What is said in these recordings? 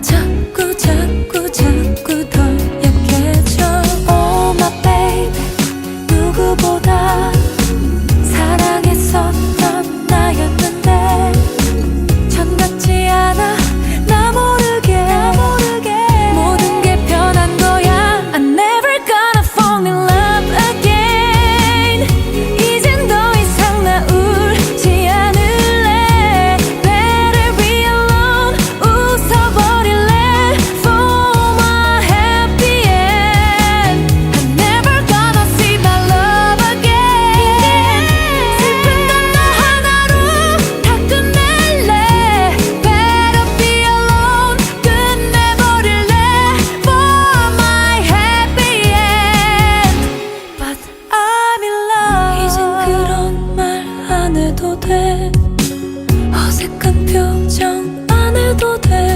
자꾸 자꾸 자꾸 걱정 안 해도 돼.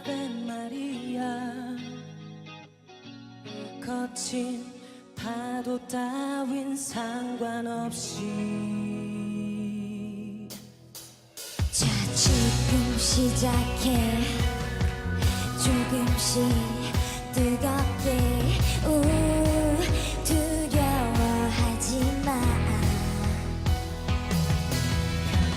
아베 마리아 거친 파도 따윈 상관없이. 자 지금 시작해. 조금씩 뜨겁게. 우 두려워하지마.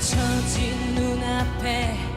처진 눈앞에